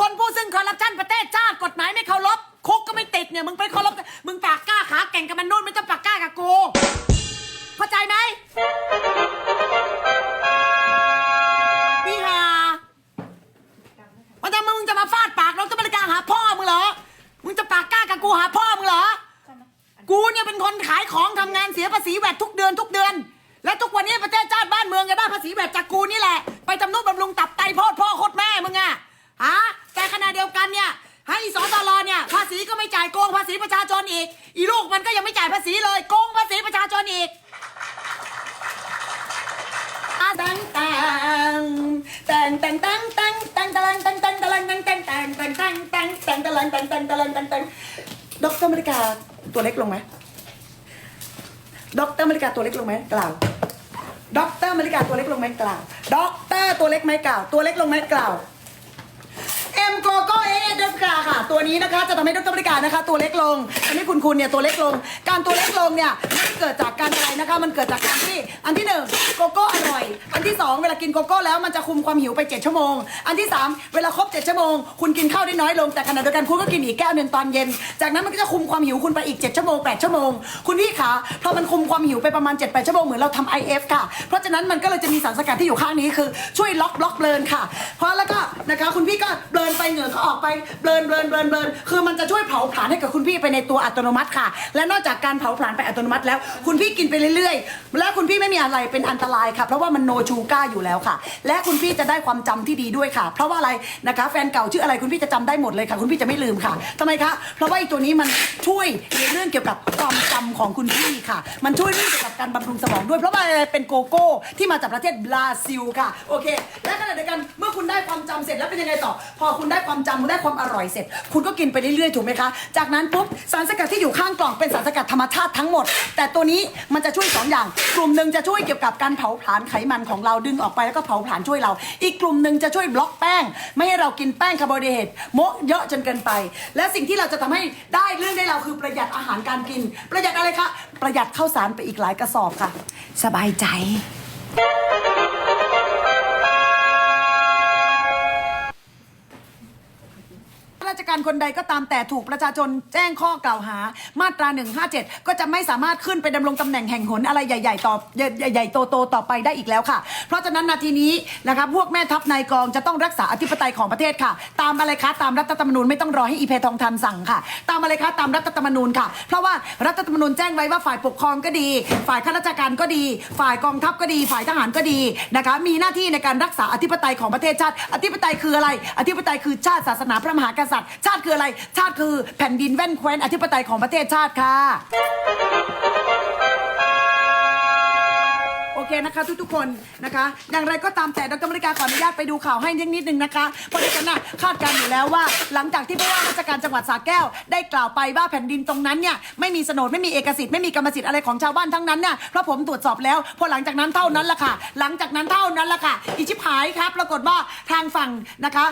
คนผู้ซึ่งคอร์รัปชันประเทศชาติกฎหมายไม่เคารพคุกก็ไม่ติดเนี่ยมึงไปเคารพมึงปากกล้าขาแก่งกับมันนู่นไม่ต้องปากกล้ากับกูเข้าใจไหมพี่ฮาวันนี้มึงจะมาฟาดปากน้องตะบริการหาพ่อมึงเหรอมึงจะปากกล้ากับกูหาพ่อมึงเหรอกูเนี่ยเป็นคนขายของทำงานเสียภาษีแวดทุกเดือนทุกเดือน และทุกวันนี้ประเทศชาติบ้านเมืองก็ได้ภาษีแวดจาก ล็กลงไหมด็อกเตอร์มาริกาตัวเล็กลงไหมกล่าวด็อกเตอร์มาริกาตัวเล็กลงไหมกล่าวด็อกเตอร์ตัวเล็กไหมกล่าว ตัวเล็กลงไหมกล่าว เอ็มโกโก้เอเดฟกาค่ะ ตัวนี้นะคะ จะทำให้ดรบริการนะคะ ตัวเล็กลงอันนี้คุณคุณเนี่ยตัวเล็กลง การตัวเล็กลงเนี่ยมันเกิดจากการอะไรนะคะ มันเกิดจากการที่อันที่หนึ่งโกโก้อร่อย อันที่สองเวลากินโกโก้แล้วมันจะคุมความหิวไป7ชั่วโมง อันที่สามเวลาครบ7ชั่วโมง คุณกินข้าวได้น้อยลงแต่ขณะเดียวกันคุณก็กินอีกแก้วหนึ่งตอนเย็น จากนั้นมันก็จะคุมความหิวคุณไปอีก7ชั่วโมง8ชั่วโมง คุณพี่ขาพอมันคุมความหิวไปประมาณ7-8ชั่วโมงเหมือนเราทำ IF ค่ะ เพราะฉะนั้นมันก็เลยจะมีสารสกัดที่อยู่ข้างนี้คือช่วยล็อกล็อกเบลนค่ะ เพราะแล้วก็นะคะคุณพี่ก็เบลนไปเหงื่อเขาออกไปเบลนเบลนเบลนเบลนคือมันจะช่วยเผาผลาญให้กับคุณพี่ไปในตัวอัตโนมัติค่ะ และนอกจากการเผาผลาญไปอัตโนมัติแล้ว คุณพี่กินไปเรื่อยๆ และคุณพี่ไม่มีอะไรเป็นอันตรายค่ะ เพราะว่ามันโนชูก้าอยู่แล้วค่ะ และคุณพี่จะได้ความจำที่ดีด้วยค่ะ เพราะว่าอะไรนะคะแฟนเก่าชื่ออะไรคุณพี่จะจำได้หมดเลยค่ะ คุณพี่จะไม่ลืมค่ะทำไมคะเพราะว่าไอ้ตัวนี้มันช่วยในเรื่องเกี่ยวกับความจำของคุณพี่ค่ะ มันช่วยเรื่องเกี่ยวกับการบำรุงสมองด้วยเพราะว่าอะไรเป็นโกโก้ที่มาจากประเทศบราซิลค่ะโอเค และขณะเดียวกันเมื่อคุณได้ความจำเสร็จแล้วเป็นยังไงต่อ พอคุณได้ความจำคุณได้ความอร่อยเสร็จคุณก็กินไปเรื่อยๆถูกไหมคะ จากนั้นปุ๊บสารสกัดที่อยู่ข้างกล่องเป็นสารสกัดธรรมชาติทั้งหมด แต่ตัวนี้มันจะช่วยสองอย่าง กลุ่มหนึ่งจะช่วยเกี่ยวกับการเผาผลาญไขมันของเราดึงออกไปแล้วก็เผาผลาญช่วยเรา อีกกลุ่มหนึ่งจะช่วยบล็อกแป้ง ไม่ให้เรากินแป้งคาร์โบไฮเดรตโมะเยอะจนเกินไป และสิ่งที่เราจะทำให้ได้เรื่องได้เราคือประหยัดอาหารการกิน ประหยัดอะไรคะประหยัดข้าวสารไปอีกหลายกระสอบค่ะ สบายใจ การคนใดก็ตามแต่ถูกประชาชนแจ้งข้อกล่าวหามาตรา 157 ก็จะไม่สามารถขึ้นไปดำรงตำแหน่งแห่งหนอะไรใหญ่ๆต่อใหญ่ๆโตๆต่อไปได้อีกแล้วค่ะ เพราะฉะนั้นนาทีนี้นะคะพวกแม่ทัพนายกองจะต้องรักษาอธิปไตยของประเทศค่ะ ตามอะไรคะตามรัฐธรรมนูญไม่ต้องรอให้อีเพทองทันสั่งค่ะ ตามอะไรคะตามรัฐธรรมนูญค่ะ เพราะว่ารัฐธรรมนูญแจ้งไว้ว่าฝ่ายปกครองก็ดี ฝ่ายข้าราชการก็ดี ฝ่ายกองทัพก็ดี ฝ่ายทหารก็ดีนะคะมีหน้าที่ในการรักษาอธิปไตยของประเทศชาติ อธิปไตยคืออะไร อธิปไตยคือชาติศาสนาพระมหากษัตริย์ชาติคืออะไร ชาติคือแผ่นดินแว่นแคว้นอธิปไตยของประเทศชาติค่ะ เคนะคะทุกๆคนนะคะ อย่างไรก็ตามแต่ดรมริกาขออนุญาตไปดูข่าวให้นิดนิดนึงนะคะเพราะดิฉันน่ะคาดการณ์อยู่แล้วว่า หลังจากที่ผู้ว่าราชการจังหวัดสระแก้ว ได้กล่าวไปว่าแผ่นดินตรงนั้นเนี่ยไม่มีโฉนดไม่มีเอกสิทธิ์ไม่มีกรรมสิทธิ์อะไรของชาวบ้านทั้งนั้นเนี่ยเพราะผมตรวจสอบแล้วพอหลังจากนั้นเท่านั้นละค่ะ หลังจากนั้นเท่านั้นละค่ะอีชิบหายครับปรากฏว่าทางฝั่งนะคะ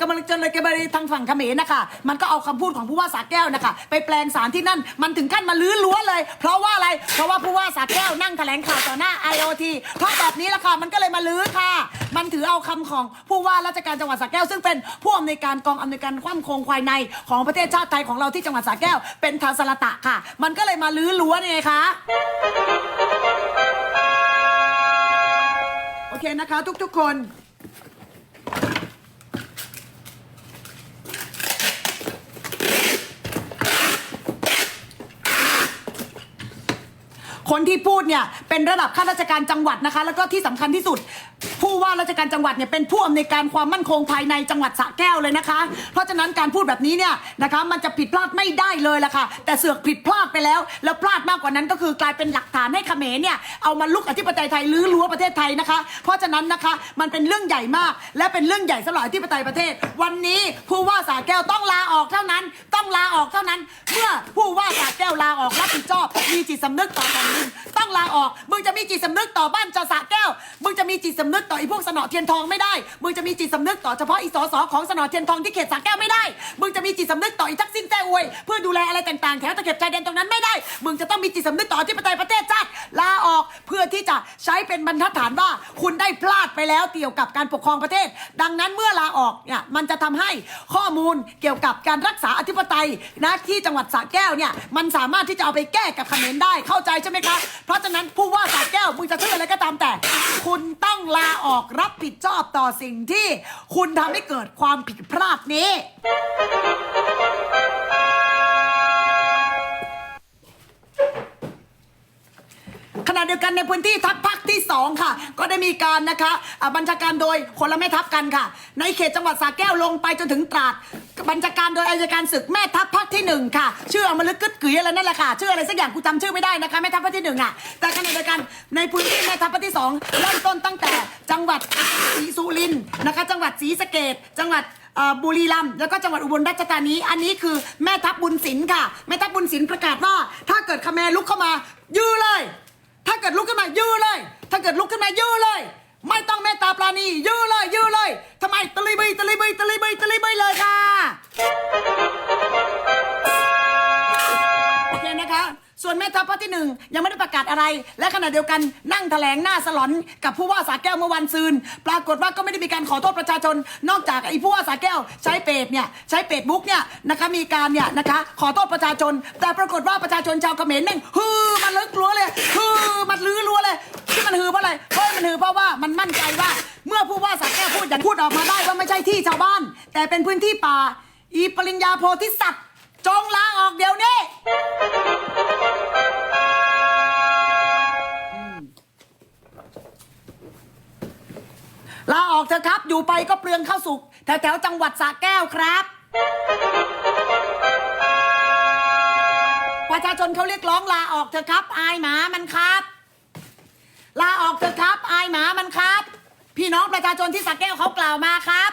กำลังจะเลยกำลังทางฝั่งเขมรนะคะมันก็เอาคำพูดของผู้ว่าสระแก้วนะคะไปแปลงสารที่นั่นมันถึงขั้นมาลื้อล้วเลย เพราะว่าอะไรเพราะว่าผู้ว่าสระแก้วนั่งแถลงข่าวต่อหน้า IOT เพราะแบบนี้แหละค่ะ มันก็เลยมาลื้อค่ะ มันถือเอาคำของผู้ว่าราชการจังหวัดสระแก้ว ซึ่งเป็นผู้อำนวยการกองอำนวยการความคงควายในของประเทศชาติไทยของเราที่จังหวัดสระแก้ว เป็นทางสลตะค่ะ มันก็เลยมาลื้อล้วนี่ไงคะโอเคนะคะ ทุกๆคน คนที่พูดเนี่ยเป็นระดับข้าราชการจังหวัดนะคะ แล้วก็ที่สำคัญที่สุด ผู้ว่าราชการจังหวัดเนี่ยเป็นผู้อำนวยการความมั่นคงภายในจังหวัดสระแก้วเลยนะคะ เพราะฉะนั้นการพูดแบบนี้เนี่ยนะคะมันจะผิดพลาดไม่ได้เลยละค่ะ แต่เสือกผิดพลาดไปแล้ว แล้วพลาดมากกว่านั้นก็คือกลายเป็นหลักฐานให้เขมรเนี่ยเอามาลุกอธิปไตยไทยลื้อรั้วประเทศไทยนะคะ เพราะฉะนั้นนะคะมันเป็นเรื่องใหญ่มาก และเป็นเรื่องใหญ่สำหรับอธิปไตยประเทศ วันนี้ผู้ว่าสระแก้วต้องลาออกเท่านั้น ต้องลาออกเท่านั้น เมื่อผู้ว่าสระแก้วลาออกรับผิดชอบมีจิตสำนึกต่อแผ่นดินต้องลาออก มึงจะมีจิตสำนึกต่อบ้านจอสะแก้ว มึงจะมีจิตสำนึกต่อไอ้พวกสนอเทียนทองไม่ได้ มึงจะมีจิตสำนึกต่อเฉพาะอีสอสอของสนอเทียนทองที่เขตสะแก้วไม่ได้ มึงจะมีจิตสำนึกต่ออีทักษิณแต้อวย เพื่อดูแลอะไรต่างๆแถวตะเข็บชายแดนตรงนั้นไม่ได้ มึงจะต้องมีจิตสำนึกต่อที่ปไตยประเทศชาติ ลาออกเพื่อที่จะใช้เป็นบรรทัดฐานว่า คุณได้พลาดไปแล้วเกี่ยวกับการปกครองประเทศ ดังนั้นเมื่อลาออกเนี่ยมันจะทำให้ข้อมูลเกี่ยวกับการรักษาอธิปไตยนะที่จังหวัดสระแก้วเนี่ยมันสามารถที่จะเอาไปแก้กับเขมรได้เข้าใจใช่ไหมคะเพราะฉะนั้นผู้ว่าสระแก้วมึงจะชื่ออะไรก็ตามแต่ คุณต้องลาออกรับผิดชอบต่อสิ่งที่คุณทำให้เกิดความผิดพลาดนี้ ขณะเดียวกันในพื้นที่ทัพภาคที่สองค่ะ ก็ได้มีการนะคะบัญชาการโดยคนละแม่ทัพกันค่ะ ในเขตจังหวัดสระแก้วลงไปจนถึงตราดบัญชาการโดยอายการศึกแม่ทัพภาคที่หนึ่งค่ะ ชื่ออมลึกกึดกุ๋ยอะไรนั่นแหละค่ะชื่ออะไรสักอย่างกูจำชื่อไม่ได้นะคะแม่ทัพภาคที่หนึ่งอะแต่ขณะเดียวกันในพื้นที่แม่ทัพภาคที่สองเริ่มต้นตั้งแต่จังหวัดศรีสุรินทร์นะคะ จังหวัดศรีสะเกดจังหวัดบุรีรัมย์แล้วก็จังหวัดอุบลราชธานีอันนี้คือแม่ทัพบุญศิลป์ค่ะ แม่ทัพบุญศิลป์ประกาศว่า ถ้าเกิดคาเขมรลุกเข้ามายื้อเลย ถ้าเกิดลุกขึ้นมายื้อเลย ถ้าเกิดลุกขึ้นมายื้อเลย ไม่ต้องเมตตาปราณียื้อเลยยื้อเลยทำไมตะลิบยตะลิบยตะลิบยตะลิบยเลยค่ะโอเคนะคะ ส่วนแม่ทัพภาคที่หนึ่งยังไม่ได้ประกาศอะไร และขณะเดียวกันนั่งแถลงหน้าสลอนกับผู้ว่าสาแก้วเมื่อวันซืน ปรากฏว่าก็ไม่ได้มีการขอโทษประชาชน นอกจากไอ้ผู้ว่าสาแก้วใช้เพจเนี่ยใช้เพจบุ๊กเนี่ยนะคะมีการเนี่ยนะคะขอโทษประชาชน แต่ปรากฏว่าประชาชนชาวเขมรแม่งฮือมันลึกลัวเลยฮือมันลื้อลัวเลยที่มันฮือเพราะอะไรเพราะมันฮือเพราะว่ามันมั่นใจว่า เมื่อผู้ว่าสาแก้วพูดอย่างพูดออกมาได้ว่าไม่ใช่ที่ชาวบ้าน แต่เป็นพื้นที่ป่าอีปริญญาโพธิสัตว์ จงลาออกเดี๋ยวนี้ ลาออกเถอะครับ อยู่ไปก็เปลืองข้าวสุกแถวๆจังหวัดสระแก้วครับ ประชาชนเขาเรียกร้องลาออกเถอะครับ อายหมามันครับ ลาออกเถอะครับ อายหมามันครับ พี่น้องประชาชนที่สระแก้วเขากล่าวมาครับ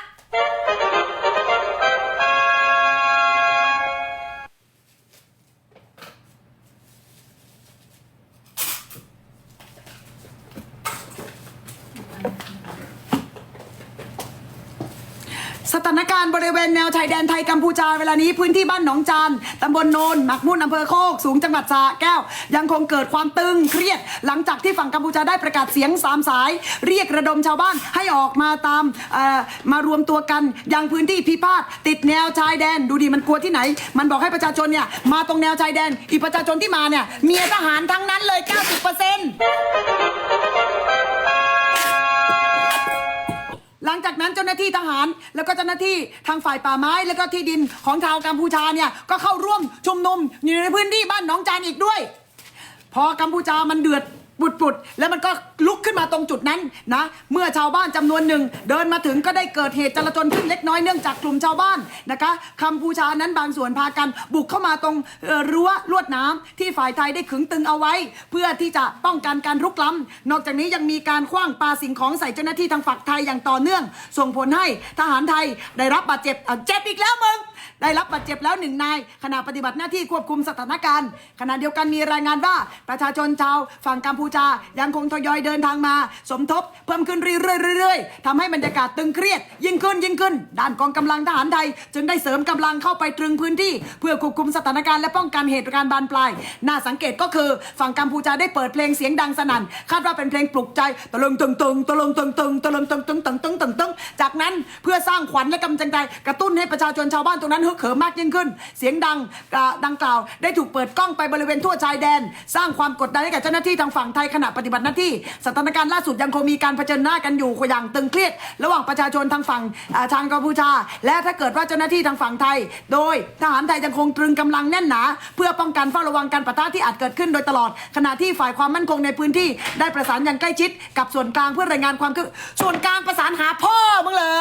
สถานการณ์บริเวณแนวชายแดนไทยกัมพูชาเวลานี้พื้นที่บ้านหนองจานตำบลโนนหมักมุ่นอำเภอโคกสูงจังหวัดสระแก้ว ยังคงเกิดความตึงเครียด หลังจากที่ฝั่งกัมพูชาได้ประกาศเสียงสามสาย เรียกระดมชาวบ้านให้ออกมาตามเอ่อมารวมตัวกันยังพื้นที่พิพาทติดแนวชายแดน ดูดิมันกลัวที่ไหน มันบอกให้ประชาชนเนี่ยมาตรงแนวชายแดนอีประชาชนที่มาเนี่ยเมียทหารทั้งนั้นเลย 90% หลังจากนั้นเจ้าหน้าที่ทหาร แล้วก็เจ้าหน้าที่ทางฝ่ายป่าไม้ แล้วก็ที่ดินของชาวกัมพูชาเนี่ยก็เข้าร่วมชุมนุมอยู่ในพื้นที่บ้านหนองจานอีกด้วย พอกัมพูชามันเดือด ปุดปุดๆแล้วมันก็ลุกขึ้นมาตรงจุดนั้นนะ เมื่อชาวบ้านจำนวนหนึ่ง เดินมาถึงก็ได้เกิดเหตุจลาจลขึ้นเล็กน้อยเนื่องจากกลุ่มชาวบ้านนะคะกัมพูชานั้นบางส่วนพากันบุกเข้ามาตรงเอ่อรั้วลวดน้ำที่ฝ่ายไทยได้ขึงตึงเอาไว้ เพื่อที่จะป้องกันการรุกล้ำนอกจากนี้ยังมีการคว้างปาสิ่งของใส่เจ้าหน้าที่ทางฝั่งไทยอย่างต่อเนื่อง ส่งผลให้ทหารไทยได้รับบาดเจ็บอะเจ็บอีกแล้วมึง ได้รับบาดเจ็บแล้วหนึ่งนายขณะปฏิบัติหน้าที่ควบคุมสถานการณ์ ขณะเดียวกันมีรายงานว่าประชาชนชาวฝั่งกัมพูชายังคงทยอยเดินทางมา สมทบเพิ่มขึ้นเรื่อยๆทำให้บรรยากาศตึงเครียด ยิ่งขึ้นยิ่งขึ้น ด้านกองกำลังทหารไทย จึงได้เสริมกำลังเข้าไปตรึงพื้นที่ เพื่อควบคุมสถานการณ์และป้องกันเหตุการณ์บานปลาย น่าสังเกตก็คือฝั่งกัมพูชาได้เปิดเพลงเสียงดังสนั่นคาดว่าเป็นเพลงปลุกใจตะลึงตึงตึงตะลึงตึงตึงตะลึงตึงตึงตึงตึงตึงตึงจากนั้นเพื่อสร้างขวัญและกำลังใจกระตุ้นให้ประชาชนชาวบ้านตรงนั้นฮึกเหิมมากยิ่งขึ้น เสียงดังดังกล่าว ได้ถูกเปิดกล้องไปบริเวณทั่วชายแดน สร้างความกดดันให้กับเจ้าหน้าที่ทางฝั่งไทยขณะปฏิบัติหน้าที่สถานการณ์ล่าสุดยังคงมีการเผชิญหน้ากันอยู่อย่างตึงเครียด ระหว่างประชาชนทางฝั่งทางกัมพูชา และถ้าเกิดว่าเจ้าหน้าที่ทางฝั่งไทย โดยทหารไทยยังคงตรึงกำลังแน่นหนา เพื่อป้องกันเฝ้าระวังการปะทะที่อาจเกิดขึ้นโดยตลอด ขณะที่ฝ่ายความมั่นคงในพื้นที่ ได้ประสานอย่างใกล้ชิด กับส่วนกลางเพื่อรายงานความคืบส่วนกลางประสานหาพ่อมึงเหรอ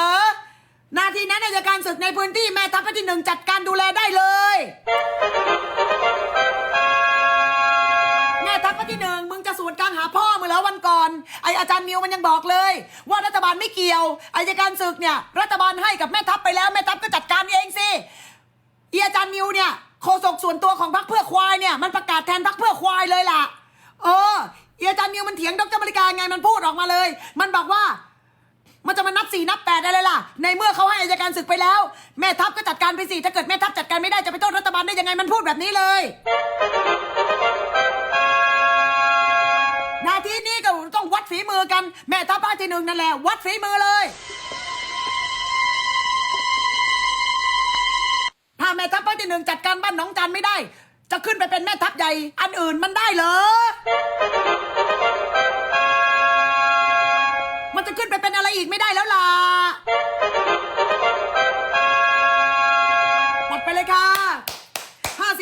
หน้าที่นั้นอายการศึกในพื้นที่แม่ทัพภาคที่หนึ่งจัดการดูแลได้เลย แม่ทัพภาคที่หนึ่งมึงจะสวนกลางหาพ่อมึงแล้ววันก่อน ไออาจารย์มิวมันยังบอกเลย ว่ารัฐบาลไม่เกี่ยวอายการศึกเนี่ย รัฐบาลให้กับแม่ทัพไปแล้วแม่ทัพก็จัดการเองสิอีอาจารย์มิวเนี่ยโฆษกส่วนตัวของพรรคเพื่อควายเนี่ยมันประกาศแทนพรรคเพื่อควายเลยล่ะ เอออีอาจารย์มิวมันเถียงดรบริการไงมันพูดออกมาเลย มันบอกว่า มันจะมานับสี่นับแปดอะไรล่ะ ในเมื่อเขาให้อายการศึกไปแล้ว แม่ทัพก็จัดการไปสิถ้าเกิดแม่ทัพจัดการไม่ได้จะไปโทษรัฐบาลได้ยังไงมันพูดแบบนี้เลยนาทีนี้ก็ต้องวัดฝีมือกัน แม่ทัพภาคที่หนึ่งนั่นแหละวัดฝีมือเลย ถ้าแม่ทัพภาคที่หนึ่งจัดการบ้านหน้องจันไม่ได้ จะขึ้นไปเป็นแม่ทัพใหญ่ อันอื่นมันได้เหรอมันจะขึ้นไปเป็น อีกไม่ได้แล้วล่ะ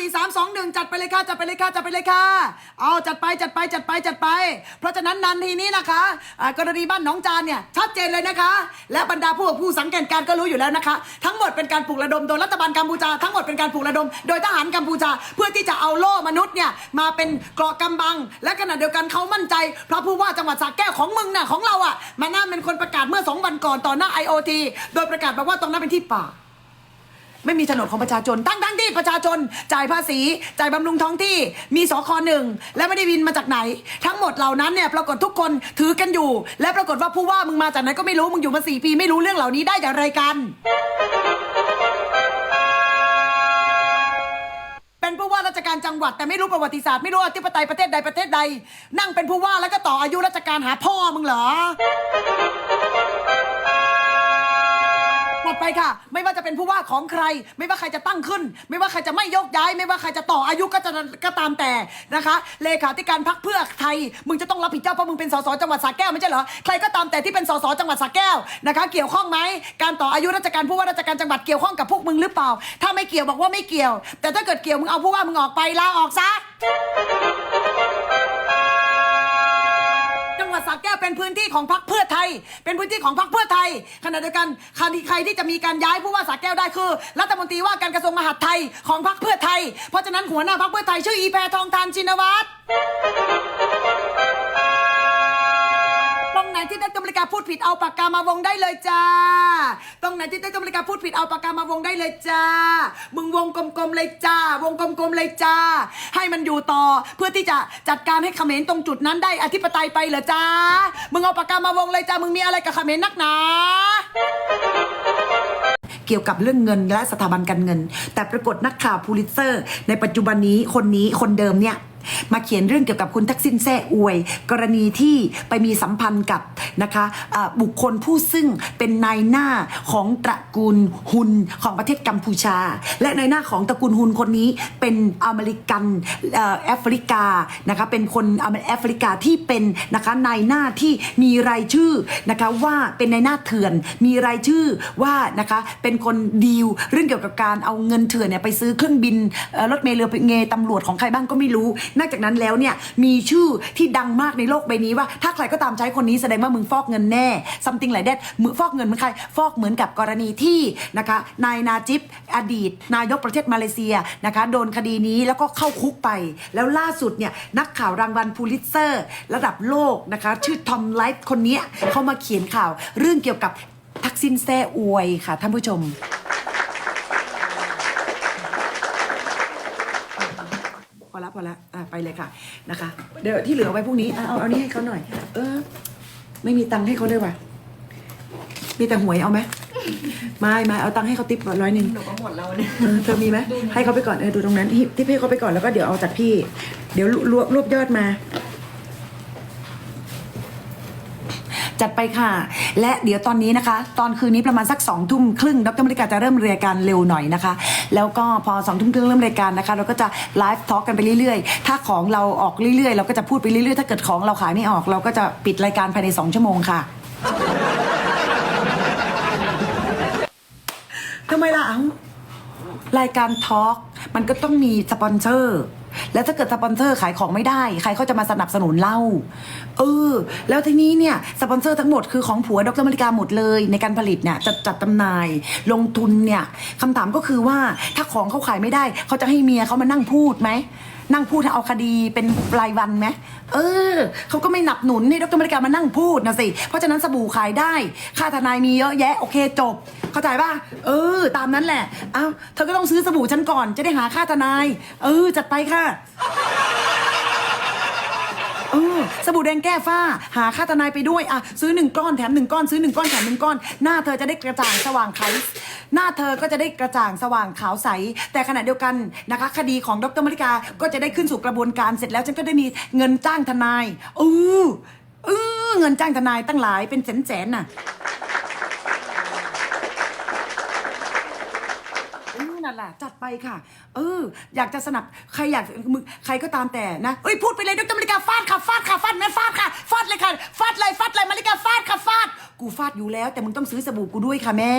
สี่สามสองหนึ่งจัดไปเลยค่ะจัดไปเลยค่ะจัดไปเลยค่ะ เอาจัดไปจัดไปจัดไปจัดไป เพราะฉะนั้นนันทีนี้นะคะอ่ากรณีบ้านหนองจานเนี่ยชัดเจนเลยนะคะ และบรรดาผู้ผู้สังเกตการณ์ก็รู้อยู่แล้วนะคะ ทั้งหมดเป็นการปลุกระดมโดยรัฐบาลกัมพูชาทั้งหมดเป็นการปลุกระดม โดยทหารกัมพูชาเพื่อที่จะเอาโล่มนุษย์เนี่ยมาเป็นเกราะกำบัง และขณะเดียวกันเขามั่นใจเพราะผู้ว่าจังหวัดสระแก้วของมึงน่ะของเราอะมาน่าเป็นคนประกาศเมื่อสองวันก่อนต่อหน้า IOT โดยประกาศบอกว่าตรงนั้นเป็นที่ป่า ไม่มีโฉนดของประชาชนทั้งทั้งที่ประชาชน จ่ายภาษี จ่ายบำรุงท้องที่ มีสคหนึ่งและไม่ได้วินมาจากไหน ทั้งหมดเหล่านั้นเนี่ยปรากฏทุกคนถือกันอยู่ และปรากฏว่าผู้ว่ามึงมาจากไหนก็ไม่รู้มึงอยู่มาสี่ปี ไม่รู้เรื่องเหล่านี้ได้อย่างไรกัน เป็นผู้ว่าราชการจังหวัดแต่ไม่รู้ประวัติศาสตร์ไม่รู้อธิปไตยประเทศใดประเทศใด นั่งเป็นผู้ว่าแล้วก็ต่ออายุราชการหาพ่อมึงเหรอ ดไปค่ะ ไม่ว่าจะเป็นผู้ว่าของใคร ไม่ว่าใครจะตั้งขึ้น ไม่ว่าใครจะไม่โยกย้าย ไม่ว่าใครจะต่ออายุก็จะก็ตามแต่นะคะ เลขาธิการพักเพื่อไทย มึงจะต้องรับผิดชอบเพราะมึงเป็นสสจังหวัดสระแก้วไม่ใช่เหรอใครก็ตามแต่ที่เป็นสสจังหวัดสระแก้วนะคะ เกี่ยวข้องไหมการต่ออายุราชการผู้ว่าราชการจังหวัดเกี่ยวข้องกับพวกมึงหรือเปล่า ถ้าไม่เกี่ยวบอกว่าไม่เกี่ยว แต่ถ้าเกิดเกี่ยวมึงเอาผู้ว่ามึงออกไปลาออกซะ หวัดสระแก้วเป็นพื้นที่ของพรรคเพื่อไทย เป็นพื้นที่ของพรรคเพื่อไทยขณะเดียวกันใครใครที่จะมีการย้ายผู้ว่าสระแก้วได้คือ รัฐมนตรีว่าการกระทรวงมหาดไทยของพรรคเพื่อไทย เพราะฉะนั้นหัวหน้าพรรคเพื่อไทยชื่ออีแพทองทานชินวัตร ไหนที่ได้กรรมการพูดผิดเอาปากกามาวงได้เลยจ้า ตรงไหนที่ได้กรรมการพูดผิดเอาปากกามาวงได้เลยจ้า มึงวงกลมๆเลยจ้า วงกลมๆเลยจ้า ให้มันอยู่ต่อเพื่อที่จะจัดการให้เขมรตรงจุดนั้นได้อธิปไตยไปเหรอจ้า มึงเอาปากกามาวงเลยจ้า มึงมีอะไรกับเขมรนักหนาเกี่ยวกับเรื่องเงินและสถาบันการเงิน แต่ปรากฏนักข่าวพูลิตเซอร์ ในปัจจุบันนี้คนนี้คนเดิมเนี่ย มาเขียนเรื่องเกี่ยวกับคุณทักษิณแซ่อวย กรณีที่ไปมีสัมพันธ์กับนะคะบุคคลผู้ซึ่งเป็นนายหน้าของตระกูลฮุนของประเทศกัมพูชา และนายหน้าของตระกูลฮุนคนนี้เป็นอเมริกันแอฟริกานะคะเป็นคนเมริแอฟริกาที่เป็นนะคะนายหน้าที่มีรายชื่อนะคะว่าเป็นนายหน้าเถื่อน มีรายชื่อว่านะคะเป็นคนดีลเรื่องเกี่ยวกับการเอาเงินเถื่อนเนี่ยไปซื้อเครื่องบินรถเมล์เรือเงตำรวจของใครบ้างก็ไม่รู้นอกจากนั้นแล้วเนี่ยมีชื่อที่ดังมากในโลกใบนี้ว่า ถ้าใครก็ตามใช้คนนี้แสดงว่ามึงฟอกเงินแน่ something like that มือฟอกเงินมือนใครฟอกเหมือนกับกรณีที่นะคะนายนาจิบอดีต นายกประเทศมาเลเซียนะคะโดนคดีนี้แล้วก็เข้าคุกไป แล้วล่าสุดเนี่ยนักข่าวรางวัลพูลิตเซอร์ ระดับโลกนะคะชื่อทอมไลฟ์คนนี้เขามาเขียนข่าว เรื่องเกี่ยวกับทักษิณแซ่อวยค่ะท่านผู้ชมพอละพอละ อะไปเลยค่ะนะคะ เดี๋ยวที่เหลือไว้พรุ่งนี้อะเอาเอานี่ให้เขาหน่อย เออ ไม่มีตังค์ให้เขาด้วยว่ะมีแต่หวยเอาไหมไม่ไม่เอาตังค์ให้เขาติปร้อยหนึ่งหนูก็หมดแล้วเนี่ยเออเธอมีไหมให้เขาไปก่อนเออดูตรงนั้นทิปให้เขาไปก่อนแล้วก็เดี๋ยวเอาจากพี่ เดี๋ยวรวบรวบยอดมา จัดไปค่ะ และเดี๋ยวตอนนี้นะคะ ตอนคืนนี้ประมาณสักสองทุ่มครึ่งดรมริกาจะเริ่มรายการเร็วหน่อยนะคะ แล้วก็พอสองทุ่มครึ่งเริ่มรายการนะคะ เราก็จะไลฟ์ทอล์กกันไปเรื่อยๆ ถ้าของเราออกเรื่อยๆ เราก็จะพูดไปเรื่อยๆ ถ้าเกิดของเราขายไม่ออก เราก็จะปิดรายการภายในสองชั่วโมงค่ะทำไมล่ะรายการทอล์กมันก็ต้องมีสปอนเซอร์ แล้วถ้าเกิดสปอนเซอร์ขายของไม่ได้ ใครเขาจะมาสนับสนุนเล่า เออ แล้วทีนี้เนี่ยสปอนเซอร์ทั้งหมดคือของผัวดรมริกาหมดเลย ในการผลิตเนี่ยจัดจัดจำหน่าย ลงทุนเนี่ยคำถามก็คือว่าถ้าของเขาขายไม่ได้ เขาจะให้เมียเขามานั่งพูดไหมนั่งพูดเอาคดีเป็นรายวันไหม เออเขาก็ไม่หนับหนุนให้ดรมริกามานั่งพูดนะสิเพราะฉะนั้นสบู่ขายได้ ค่าทนายมีเยอะแยะโอเคจบ เข้าใจป่ะเออ ตามนั้นแหละเอ้าเธอก็ต้องซื้อสบู่ฉันก่อนจะได้หาค่าทนาย เออจัดไปค่ะ สบู่แดงแก้ฝ้า หาค่าทนายไปด้วย อะ ซื้อหนึ่งก้อนแถมหนึ่งก้อน ซื้อหนึ่งก้อนแถมหนึ่งก้อน หน้าเธอจะได้กระจ่างสว่างใสหน้าเธอก็จะได้กระจ่างสว่างขาวใส แต่ขณะเดียวกันนะคะ คดีของดรมริกาก็จะได้ขึ้นสู่กระบวนการเสร็จแล้วฉันก็ได้มีเงินจ้างทนายเออเออเงินจ้างทนายตั้งหลายเป็นแสนๆน่ะ่ะ จัดไปค่ะ เออ อยากจะสนับใครอยากมึงใครก็ตามแต่นะเอ้ยพูดไปเลยดรมาริกาฟาดค่ะฟาดค่ะฟาดแม่ฟาดค่ะฟาดเลยค่ะฟาดเลยฟาดเลยมาริกาฟาดค่ะฟาด กูฟาดอยู่แล้ว แต่มึงต้องซื้อสบู่กูด้วยค่ะแม่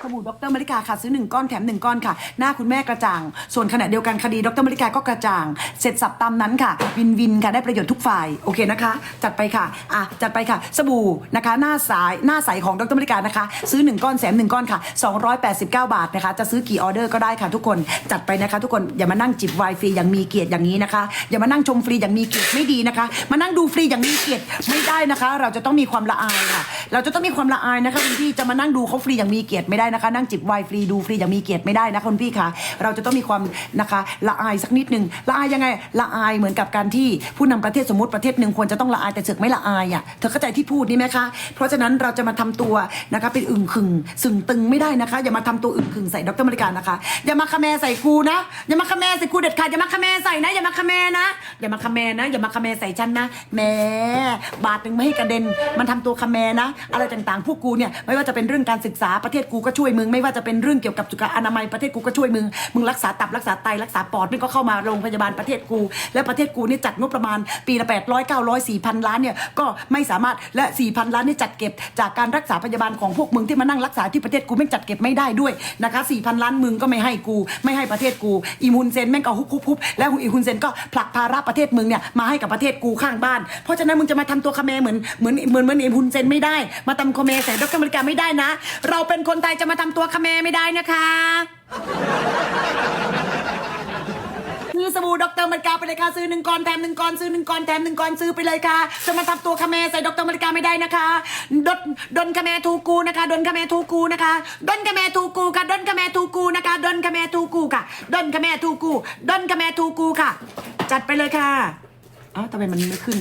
ส บู่ดรมาริกาค่ะซื้อหนึ่งก้อนแถมหนึ่งก้อนค่ะ หน้าคุณแม่กระจ่าง ส่วนขณะเดียวกันคดีดรมาริกาก็กระจ่าง เสร็จสับตามนั้นค่ะวินวินค่ะได้ประโยชน์ทุกฝ่ายโอเคนะคะ จัดไปค่ะอะจัดไปค่ะ สบู่นะคะหน้าสายหน้าใสของดรมาริกานะคะ ซื้อ 1 ก้อนแถม1ก้อนค่ะ 289 บาทนะคะจะซื้อกี่ออเดอร์ก็ได้ค่ะทุกคนจัดไปนะคะ ทุกคนอย่ามานั่งจิบไวน์ฟรีอย่างมีเกียรติอย่างนี้นะคะอย่ามานั่งชมฟรีอย่างมีเกียรติไม่ดีนะคะ มานั่งดูฟรีอย่างมีเกียรติไม่ได้นะคะ เราจะต้องมีความละอายค่ะ เราจะต้องมีความละอายนะคะคุณพี่จะมานั่งดูเขาฟรีอย่างมีเกียรติไม่ได้นะคะนั่งจิบไวน์ฟรีดูฟรีอย่างมีเกียรติไม่ได้นะคุณพี่คะเราจะต้องมีความนะคะละอายสักนิดหนึ่งละอายยังไงละอายเหมือนกับการที่ผู้นำประเทศสมมติประเทศหนึ่งควรจะต้องละอายแต่เสือกไม่ละอายอะเธอเข้าใจที่พูดนี่ไหมคะเพราะฉะนั้นเราจะมาทำตัวนะคะเป็นอึ่งขึงสึงตึงไม่ได้นะคะ อย่ามาทำตัวอึ่งขึงใส่ดรมริการนะคะ อย่ามาคาแมใส่กูนะอย่ามาคาแมใส่กูเด็ดขาดอย่ามาคาแมใส่นะอย่ามาคาแมนะอย่ามาคาแมนะอย่ามาคาแมใส่ฉันนะแหมบาทหนึ่งไม่ให้กระเด็นมันทำตัวคาแมนะ อะไรต่างๆพวกกูเนี่ยไม่ว่าจะเป็นเรื่องการศึกษาประเทศกูก็ช่วยมึงไม่ว่าจะเป็นเรื่องเกี่ยวกับสุขอนามัยประเทศกูก็ช่วยมึงมึงรักษาตับรักษาไตรักษาปอดมึงก็เข้ามาโรงพยาบาลประเทศกู และประเทศกูนี่จัดงบประมาณปีละ800 900 4,000ล้านเนี่ยก็ไม่สามารถและ4,000ล้านนี่จัดเก็บ จากการรักษาพยาบาลของพวกมึงที่มานั่งรักษาที่ประเทศกูแม่จัดเก็บไม่ได้ด้วยนะคะ4,000ล้านมึงก็ไม่ให้กูไม่ให้ประเทศกูอีมุนเซนแม่งก็ฮุบฮุบฮุบแล้วอีฮุนเซนก็ผลักภาระประเทศมึงเนี่ยมาให้กับประเทศกูข้างบ้าน เพราะฉะนั้นมึงจะมาทำตัวคาเมเหมือนเหมือนเหมือนเหมือนอีฮุนเซนไม่ได้ มาทำคาเมใส่ดรอเมริกาไม่ได้นะ เราเป็นคนไทยจะมาทำตัวคาเมไม่ได้นะคะซื้อสบู่ด็อกเตอรมาริกาไปเลยค่ะซื้อหนึ่งก้อนแถมหนึ่งก้อนซื้อหนึ่งก้อนแถมหนึ่งก้อนซื้อไปเลยค่ะจะมาทำตัวคาเมใส่ด็อกเตอรมาริกาไม่ได้นะคะดดดนคาเมทูกูนะคะดนคาเมทูกูนะคะดนคาเมทูกูค่ะดนคาเมทูกูนะคะดนคาเมทูกูค่ะดนคาเมทูกูดนคาเมทูกูค่ะ จัดไปเลยค่ะเอ้าทำไมมันไม่ขึ้น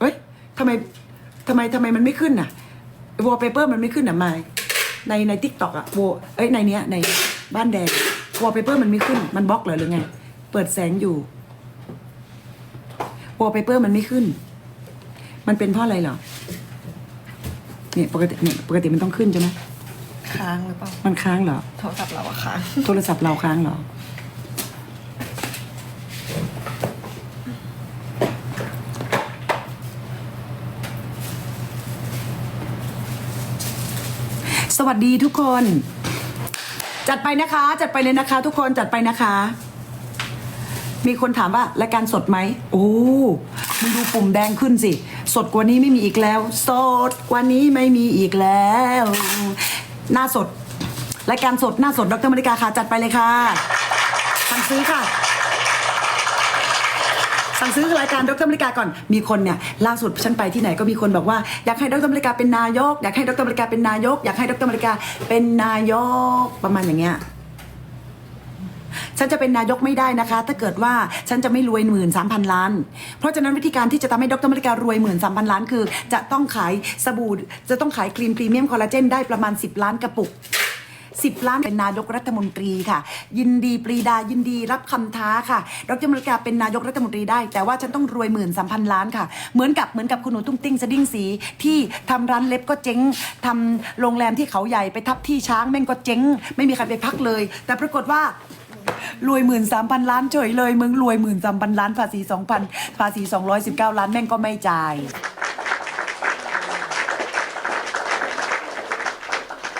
เอ้ยทำไมทำไมทำไมมันไม่ขึ้นอะวอลเปเปอร์มันไม่ขึ้นอะมายในในทิกตอกอะโวเอ้ยในเนี้ยในบ้านแดงวอลเปเปอร์มันไม่ขึ้น มันบล็อกเหรอหรือไง เปิดแสงอยู่วอลเปเปอร์มันไม่ขึ้น มันเป็นเพราะอะไรเหรอเนี่ยปกติเนี่ยปกติมันต้องขึ้นใช่ไหมค้างหรือเปล่า มันค้างเหรอ โทรศัพท์เราอะค้าง โทรศัพท์เราค้างเหรอ สวัสดีทุกคน จัดไปนะคะ จัดไปเลยนะคะ ทุกคนจัดไปนะคะ มีคนถามว่ารายการสดไหมโอ้มึงดูปุ่มแดงขึ้นสิ สดกว่านี้ไม่มีอีกแล้ว สดกว่านี้ไม่มีอีกแล้ว หน้าสด รายการสดหน้าสดดรมริกาค่ะจัดไปเลยค่ะสั่งซื้อค่ะ สั่งซื้อรายการดรมริกาก่อนมีคนเนี่ยล่าสุดฉันไปที่ไหนก็มีคนบอกว่าอยากให้ดรมริกาเป็นนายก อยากให้ดรมริกาเป็นนายก อยากให้ดรมริกาเป็นนายกประมาณอย่างเงี้ยฉันจะเป็นนายกไม่ได้นะคะ ถ้าเกิดว่าฉันจะไม่รวยหมื่นสามพันล้าน เพราะฉะนั้นวิธีการที่จะทำให้ดรมริการวยหมื่นสามพันล้านคือ จะต้องขายสบู่จะต้องขายครีมพรีเมียมคอลลาเจนได้ประมาณ 10 ล้านกระปุก 10 ล้านเป็นนายกรัฐมนตรีค่ะ ยินดีปรีดายินดีรับคำท้าค่ะดรมริกาเป็นนายกรัฐมนตรีได้ แต่ว่าฉันต้องรวยหมื่นสามพันล้านค่ะ เหมือนกับเหมือนกับคุณหนูตุ้งติ้งสดิ้งสีที่ทำร้านเล็บก็เจ๊งทำโรงแรมที่เขาใหญ่ไปทับที่ช้างแม่งก็เจ๊ง ไม่มีใครไปพักเลย แต่ปรากฏว่ารวยหมื่นสามพันล้านเฉยเลยมึงรวยหมื่นสามพันล้านภาษีสองพันภาษีสองร้อยสิบเก้าล้านแม่งก็ไม่จ่าย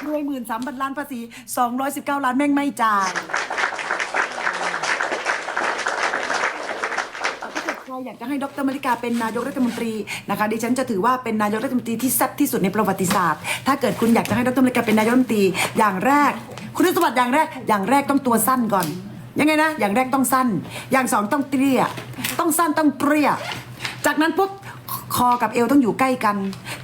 รวยห มื่นสามพันล้านภาษีสองร้อยสิบเก้าล้านแม่งไม่จ่ายถ้าเกิดใครอยากจะให้ดรมริกาเป็นนายกรัฐมนตรีนะคะดิฉันจะถือว่าเป็นนายกรัฐมนตรีที่แซ่บที่สุดในประวัติศาสตร์ ถ้าเกิดคุณอยากจะให้ดรมริกาเป็นนายกรัฐมนตรีอย่างแรก คุณสมบัติอย่างแรก อย่างแรกต้องตัวสั้นก่อน ยังไงนะ อย่างแรกต้องสั้น อย่างสองต้องเตี้ย ต้องสั้นต้องเตี้ย จากนั้นปุ๊บคอกับเอวต้องอยู่ใกล้กัน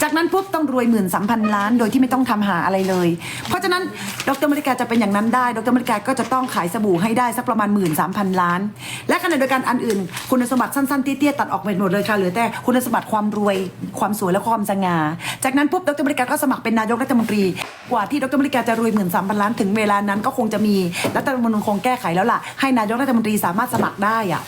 จากนั้นปุ๊บต้องรวยหมื่นสามพันล้าน โดยที่ไม่ต้องทำหาอะไรเลย เพราะฉะนั้นดรมริกาจะเป็นอย่างนั้นได้ ดรมริกาก็จะต้องขายสบู่ให้ได้สักประมาณหมื่นสามพันล้าน และขณะเดียวกันอันอื่น คุณสมบัติสั้นๆเตี้ยๆตัดออกไปหมดเลยค่ะเหลือแต่คุณสมบัติความรวยความสวยและความสง่าจากนั้นปุ๊บดรมริกาก็สมัครเป็นนายกรัฐมนตรี กว่าที่ดรมริกาจะรวยหมื่นสามพันล้านถึงเวลานั้นก็คงจะมีรัฐธรรมนูญคงแก้ไขแล้วล่ะให้นายกรัฐมนตรีสามารถสมัครได้อะ